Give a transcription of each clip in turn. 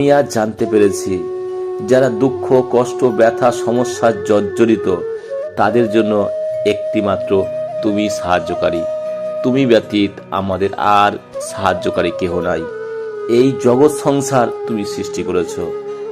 আমি আজ জানতে পেরেছি। যারা দুঃখ, কষ্ট, ব্যথা সমস্যার জর্জরিত, তাদের জন্য একটিমাত্র তুমি সাহায্যকারী। তুমি ব্যতীত আমাদের আর সাহায্যকারী কেহ নাই। এই জগৎ সংসার তুমি সৃষ্টি করেছ।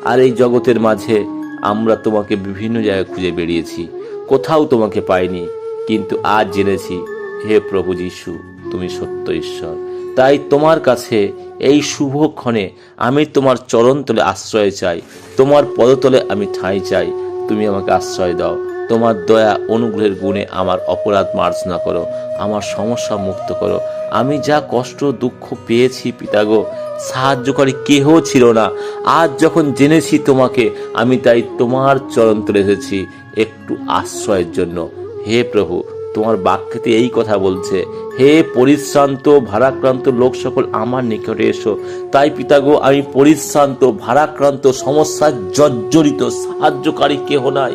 আর এই জগতের মাঝে আমরা তোমাকে বিভিন্ন জায়গায় খুঁজে বেরিয়েছি। কোথাও তোমাকে পাইনি, কিন্তু আজ জেনেছি, হে প্রভু যিশু, তুমি সত্য ঈশ্বর। তাই তোমার কাছে এই শুভক্ষণে আমি তোমার চরণতলে আশ্রয় চাই। তোমার পদতলে আমি ঠাঁই চাই। তুমি আমাকে আশ্রয় দাও। তোমার দয়া অনুগ্রহের গুণে আমার অপরাধ মার্জনা করো। আমার সমস্যা মুক্ত করো। আমি যা কষ্ট দুঃখ পেয়েছি পিতাগো, সাহায্যকারী কেহ ছিল না। আজ যখন জেনেছি তোমাকে, আমি তাই তোমার চরণ তুলে এসেছি। একটু আশ্রয়ের জন্য। হে প্রভু তোমার বাক্যতে এই কথা বলছে, হে পরিশ্রান্ত, ভারাক্রান্ত লোক সকল আমার নিকটে এসো। তাই পিতাগো, আমি পরিশ্রান্ত, ভারাক্রান্ত সমস্যার জর্জরিত, সাহায্যকারী কেহ নাই।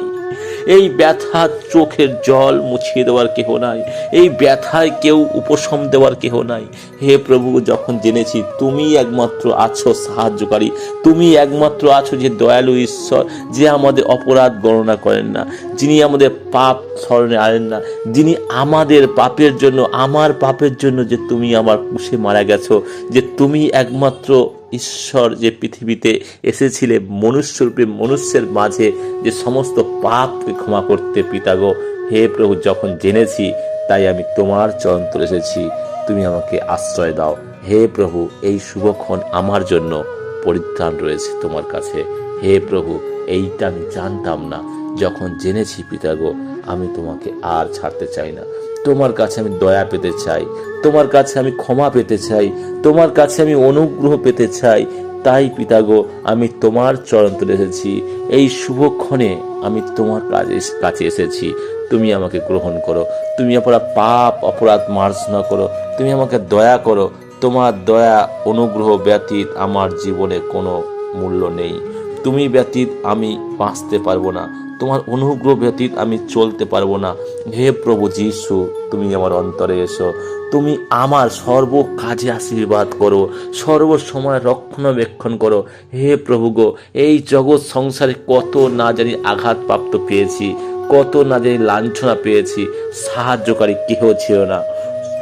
এই ব্যথা চোখের জল মুছিয়ে দেওয়ার কেহ নাই। এই ব্যথায় কেউ উপশম দেওয়ার কেহ নাই। হে প্রভু, যখন জেনেছি তুমি একমাত্র আছো সাহায্যকারী, তুমি একমাত্র আছো যে দয়ালু ঈশ্বর, যে আমাদের অপরাধ গণনা করেন না, যিনি আমাদের পাপ স্মরণে আনেন না, যিনি আমাদের পাপের জন্য, আমার পাপের জন্য যে তুমি আমার কুশে মারা গেছো, যে তুমি একমাত্র ঈশ্বর যে পৃথিবীতে এসেছিলে, মনুষ্যরূপে মনুষ্যের মাঝে যে সমস্ত পাপকে ক্ষমা করতে পিতাগো হে প্রভু, যখন জেনেছি, তাই আমি তোমার চরণ তুলে এসেছি। তুমি আমাকে আশ্রয় দাও। হে প্রভু, এই শুভক্ষণ আমার জন্য পরিত্রাণ রয়েছে তোমার কাছে। হে প্রভু, এইটা আমি জানতাম না। যখন জেনেছি পিতাগো আমি তোমাকে আর ছাড়তে চাই না। তোমার কাছে আমি দয়া পেতে চাই, তোমার কাছে আমি ক্ষমা পেতে চাই, তোমার কাছে আমি অনুগ্রহ পেতে চাই। তাই পিতাগো, আমি তোমার চরণ তুলে এসেছি। এই শুভক্ষণে আমি তোমার কাজে কাছে এসেছি। তুমি আমাকে গ্রহণ করো। তুমি অপরাধ পাপ, অপরাধ মার্জনা করো। তুমি আমাকে দয়া করো। তোমার দয়া, অনুগ্রহ ব্যতীত আমার জীবনে কোনো মূল্য নেই। তুমি ব্যতীত আমি বাঁচতে পারব না। তোমার অনুগ্রহ ব্যতীত আমি চলতে পারব না। হে প্রভু যিশু, তুমি আমার অন্তরে এসো। তুমি আমার সর্ব কাজে আশীর্বাদ করো, সর্ব সময় রক্ষণাবেক্ষণ করো। হে প্রভু গো, এই জগৎ সংসারে কত না জানি আঘাতপ্রাপ্ত পেয়েছি, কত না জানি লাঞ্ছনা পেয়েছি, সাহায্যকারী কেহ ছিল না।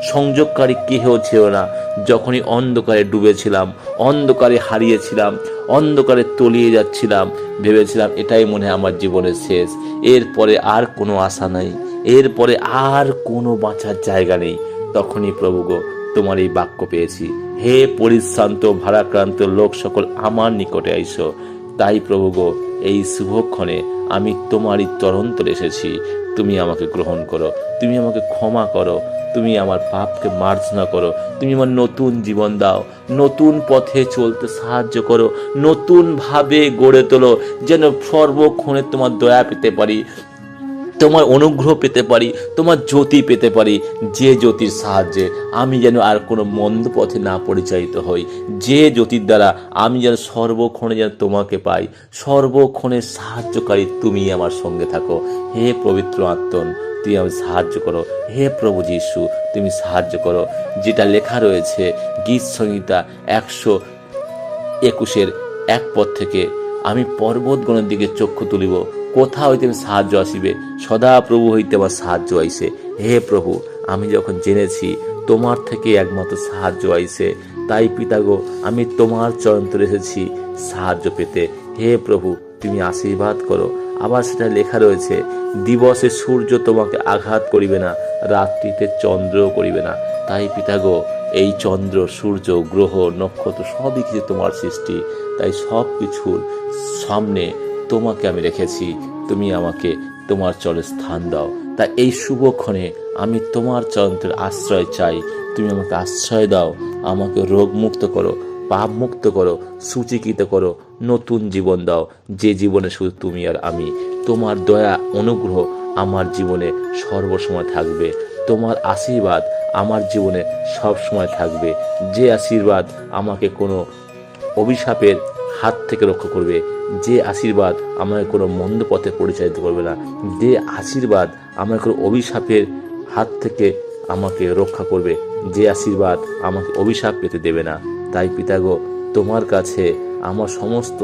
সংযোগকারী কেহ ছিল না। যখনই অন্ধকারে ডুবেছিলাম, অন্ধকারে হারিয়েছিলাম, অন্ধকারে তলিয়ে যাচ্ছিলাম, ভেবেছিলাম এটাই মনে হয় আমার জীবনের শেষ। এরপরে আর কোনো আশা নাই। এরপরে আর কোনো বাঁচার জায়গা নেই। তখনই প্রভু গো, তোমার এই বাক্য পেয়েছি। হে পরিশ্রান্ত, ভারাক্রান্ত লোক সকল আমার নিকটে আইসো। তাই প্রভু গো, এই শুভক্ষণে আমি তোমারই তলে এসেছি। তুমি আমাকে গ্রহণ করো। তুমি আমাকে ক্ষমা করো। তুমি আমার পাপকে মার্জনা করো। তুমি আমার নতুন জীবন দাও। নতুন পথে চলতে সাহায্য করো। নতুনভাবে গড়ে তোলো। যেন সর্বক্ষণে তোমার দয়া পেতে পারি, তোমার অনুগ্রহ পেতে পারি, তোমার জ্যোতি পেতে পারি। যে জ্যোতির সাহায্যে আমি যেন আর কোনো মন্দ পথে না পরিচালিত হই। যে জ্যোতির দ্বারা আমি যেন সর্বক্ষণে যেন তোমাকে পাই। সর্বক্ষণে সাহায্যকারী তুমি আমার সঙ্গে থাকো। হে পবিত্র আত্মন তুমি আমি সাহায্য করো। হে প্রভু যিশু, তুমি সাহায্য করো। যেটা লেখা রয়েছে, গীত সংহিতা একশো একুশের এক পদ থেকে, আমি পর্বতগণের দিকে চক্ষু তুলিব। কোথা হইতে আমি সাহায্য আসিবে? সদা প্রভু হইতে আমার সাহায্য আইসে হে প্রভু, আমি যখন জেনেছি, তোমার থেকে একমাত্র সাহায্য আইসে তাই পিতাগো, আমি তোমার তুলে এসেছি সাহায্য পেতে। হে প্রভু, তুমি আশীর্বাদ করো। আবার সেটা লেখা রয়েছে, দিবসে সূর্য তোমাকে আঘাত করিবে না, রাত্রিতে চন্দ্রও করিবে না। তাই পিতাগো এই চন্দ্র, সূর্য, গ্রহ, নক্ষত্র সবই কিছু তোমার সৃষ্টি। তাই সব কিছুর সামনে তোমাকে আমি রেখেছি, তুমি আমাকে তোমার চলে স্থান দাও। তা এই শুভক্ষণে আমি তোমার চন্দ্রের আশ্রয় চাই। তুমি আমাকে আশ্রয় দাও, আমাকে রোগমুক্ত করো পাপ মুক্ত করো, সুচিকিত করো নতুন জীবন দাও। যে জীবনে শুধু তুমি আর আমি, তোমার দয়া, অনুগ্রহ আমার জীবনে সর্বসময় থাকবে। তোমার আশীর্বাদ আমার জীবনে সব সময় থাকবে। যে আশীর্বাদ আমাকে কোনো অভিশাপের হাত থেকে রক্ষা করবে, যে আশীর্বাদ আমাকে কোনো মন্দ পথে পরিচালিত করবে না, যে আশীর্বাদ আমাকে কোনো অভিশাপের হাত থেকে আমাকে রক্ষা করবে, যে আশীর্বাদ আমাকে অভিশাপ পেতে দেবে না। তাই পিতাগো, তোমার কাছে আমার সমস্ত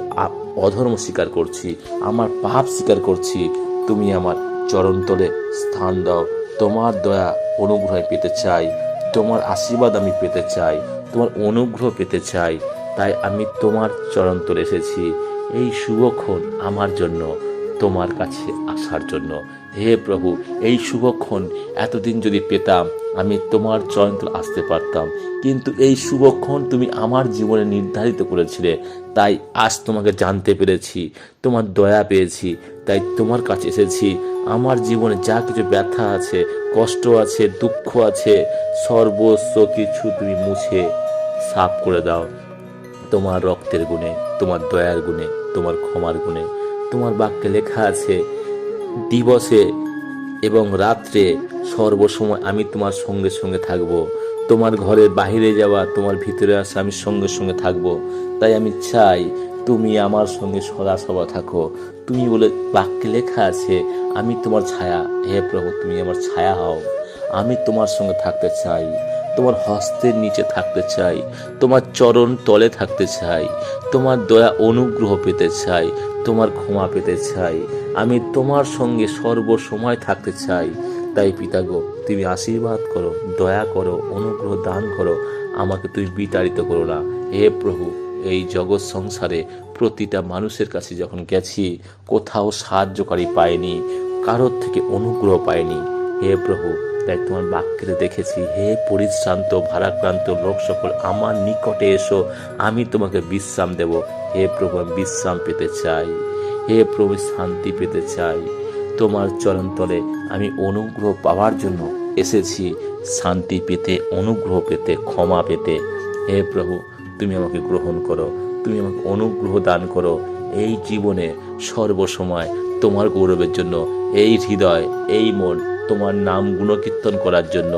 অধর্ম স্বীকার করছি, আমার পাপ স্বীকার করছি। তুমি আমার চরণতলে স্থান দাও। তোমার দয়া অনুগ্রহ পেতে চাই। তোমার আশীর্বাদ আমি পেতে চাই। তোমার অনুগ্রহ পেতে চাই। তাই আমি তোমার চরণতলে এসেছি। এই শুভক্ষণ আমার জন্য, তোমার কাছে আসার জন্য। হে প্রভু, এই শুভক্ষণ এতদিন যদি পেতাম আমি তোমার চরণতলে আসতে পারতাম। কিন্তু এই শুভক্ষণ তুমি আমার জীবনে নির্ধারিত করেছিলে। তাই আজ তোমাকে জানতে পেরেছি, তোমার দয়া পেয়েছি, তাই তোমার কাছে এসেছি। আমার জীবনে যা কিছু ব্যথা আছে, কষ্ট আছে, দুঃখ আছে, সর্বস্ব কিছু তুমি মুছে সাফ করে দাও। তোমার রক্তের গুণে, তোমার দয়ার গুণে, তোমার ক্ষমার গুণে, তোমার বাক্যে লেখা আছে, দিবসে এবং রাত্রে সর্বসময় আমি তোমার সঙ্গে সঙ্গে থাকব। তোমার ঘরের বাহিরে যাওয়া, তোমার ভিতরে আসা আমি সঙ্গে সঙ্গে থাকব। তাই আমি চাই তুমি আমার সঙ্গে সদা সবা থাকো। তুমি বলে বাক্যে লেখা আছে, আমি তোমার ছায়া, হে প্রভু, তুমি আমার ছায়া হও। আমি তোমার সঙ্গে থাকতে চাই। তোমার হস্তের নিচে থাকতে চাই, তোমার চরণ তলে থাকতে চাই, তোমার দয়া অনুগ্রহ পেতে চাই, তোমার ক্ষমা পেতে চাই, আমি তোমার সঙ্গে সর্বসময় থাকতে চাই। তাই পিতাগো, তুমি আশীর্বাদ করো, দয়া করো, অনুগ্রহ দান করো, আমাকে তুমি বিতাড়িত করো না। হে প্রভু, এই জগৎ সংসারে প্রতিটা মানুষের কাছে যখন গেছি, কোথাও সাহায্যকারী পায়নি কারোর থেকে অনুগ্রহ পাইনি। হে প্রভু তাই তোমার বাক্যে দেখেছি, হে পরিশ্রান্ত, ভারাক্রান্ত লোক সকল, আমার নিকটে এসো, আমি তোমাকে বিশ্রাম দেব। হে প্রভু, আমি বিশ্রাম পেতে চাই। হে প্রভু শান্তি পেতে চাই। তোমার চরণতলে আমি অনুগ্রহ পাওয়ার জন্য এসেছি, শান্তি পেতে, অনুগ্রহ পেতে, ক্ষমা পেতে। হে প্রভু, তুমি আমাকে গ্রহণ করো, তুমি আমাকে অনুগ্রহ দান করো। এই জীবনে সর্বসময় তোমার গৌরবের জন্য, এই হৃদয়, এই মন তোমার নাম গুণকীর্তন করার জন্য।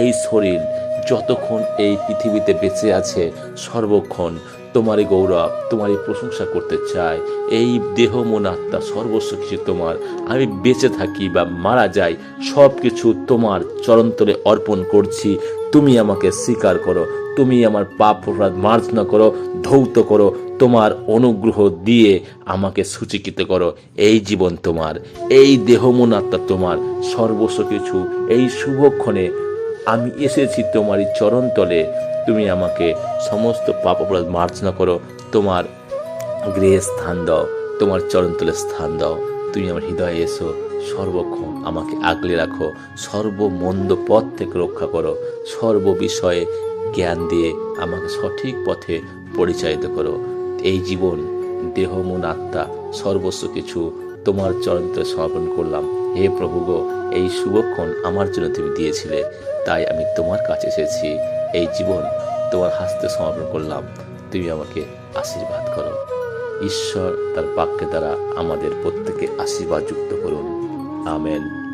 এই শরীর যতক্ষণ এই পৃথিবীতে বেঁচে আছে, সর্বক্ষণ তোমারই গৌরব, তোমারই প্রশংসা করতে চায়। এই দেহ মন আত্মা সর্বস্ব কিছু তোমার। আমি বেঁচে থাকি বা মারা যাই সব কিছু তোমার চরন্তরে অর্পণ করছি। তুমি আমাকে স্বীকার করো, তুমি আমার পাপ অপরাধ মার্জনা করো, ধৌত করো তোমার অনুগ্রহ দিয়ে আমাকে সূচিকৃত করো। এই জীবন তোমার, এই দেহ মন আত্মা তোমার। সর্বস্ব কিছু এই শুভক্ষণে আমি এসেছি তোমার তোমারই চরণতলে। তুমি আমাকে সমস্ত পাপ অপরাধ মার্জনা করো। তোমার গৃহে স্থান দাও, তোমার চরণতলে স্থান দাও। তুমি আমার হৃদয়ে এসো, সর্বক্ষণ আমাকে আগলে রাখো। সর্বমন্দ পথ থেকে রক্ষা করো। সর্ব বিষয়ে জ্ঞান দিয়ে আমাকে সঠিক পথে পরিচালিত করো। এই জীবন, দেহ, মন, আত্মা, সর্বস্ব কিছু তোমার চরণতে সমর্পণ করলাম। হে প্রভু গো, এই শুভক্ষণ আমার জন্য তুমি দিয়েছিলে, তাই আমি তোমার কাছে এসেছি। এই জীবন তোমার হাসতে সমর্পণ করলাম, তুমি আমাকে আশীর্বাদ করো। ঈশ্বর তার বাক্যের দ্বারা আমাদের প্রত্যেকে আশীর্বাদ যুক্ত করুন। আমেন।